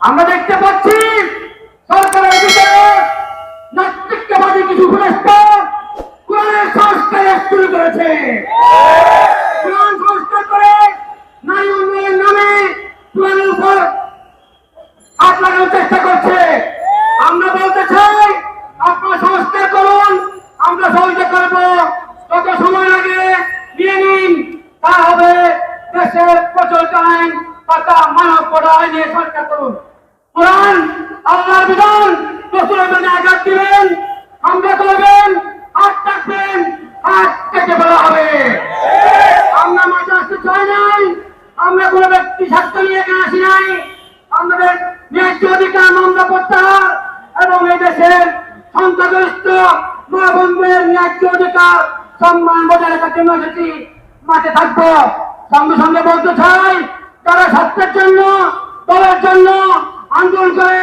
আমরা দেখতে পাচ্ছি সরকারের নাস্তিকবাদী কিছু সংস্কার শুরু করেছে। করে নামে উপর চেষ্টা করছে। আমরা বলতে চাই করুন, আমরা যত সময় লাগে নিন। তা হবে মানব পড়া সরকার করুন। কোরআন, আল্লাহর বিধান, রসুলের বিধানে আঘাত দিবেন আমরা করবেন, হাত থাকবেন হাত কেটে ফেলা হবে। আমরা মাঠে আসতে চাই নাই, আমরা কোনো ব্যক্তি স্বার্থ নিয়ে এখানে আসি নাই। আমাদের ন্যায্য অধিকার মামলা প্রত্যাহার এবং এই দেশের সংখ্যাগরিষ্ঠ মা ন্যায্য অধিকার, সম্মান বজায় রাখার জন্য এসেছি। মাঠে থাকব। সঙ্গে সঙ্গে বলতে চাই তারা স্বার্থের জন্য দলের জন্য আন্দোলন করে